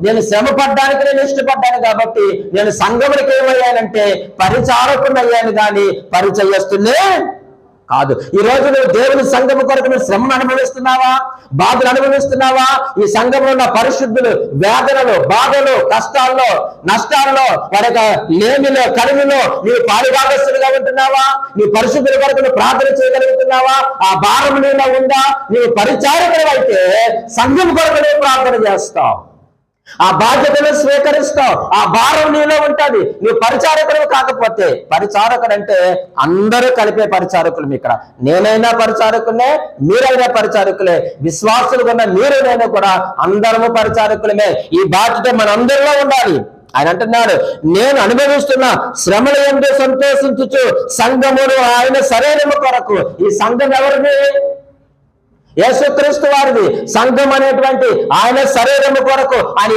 నేను శ్రమ పడ్డానికి నేను ఇష్టపడ్డాను కాబట్టి నేను సంఘమునికి ఏమయ్యానంటే పరిచారకుని అయ్యాను కానీ పరిచయస్తున్నే కాదు. ఈ రోజు నువ్వు దేవుని సంఘము కొరకు నువ్వు శ్రమను అనుభవిస్తున్నావా? బాధలు అనుభవిస్తున్నావా? ఈ సంఘంలో ఉన్న పరిశుద్ధులు వేదనలు బాధలు కష్టాల్లో నష్టాల్లో వారి యొక్క లేమిలో కడుమిలో నీవు పాలుభాగస్తులుగా ఉంటున్నావా? నీ పరిశుద్ధుల కొరకు నువ్వు ప్రార్థన చేయగలుగుతున్నావా? ఆ భారం నీలో ఉందా? నీవు పరిచారకుడు అయితే సంఘం కొరకు నువ్వు ప్రార్థన చేస్తావు. ఆ బాధ్యతను స్వీకరిస్తావు ఆ భారం నీలో ఉంటుంది. నువ్వు పరిచారకుడు కాకపోతే పరిచారకుడు అంటే అందరూ కలిపే పరిచారకులు ఇక్కడ. నేనైనా పరిచారకులే మీరైనా పరిచారకులే. విశ్వాసులు ఉన్న మీరు నేను కూడా అందరము పరిచారకులమే. ఈ బాధ్యత మనందరిలో ఉండాలి. ఆయన అంటున్నాడు నేను అనుభవిస్తున్న శ్రమల ఎందు సంతోషించుచు సంఘమును ఆయన శరీరము కొరకు. ఈ సంఘం ఎవరిది? యేసుక్రీస్తు వారిది. సంఘం అనేటువంటి ఆయన శరీరము కొరకు. ఆయన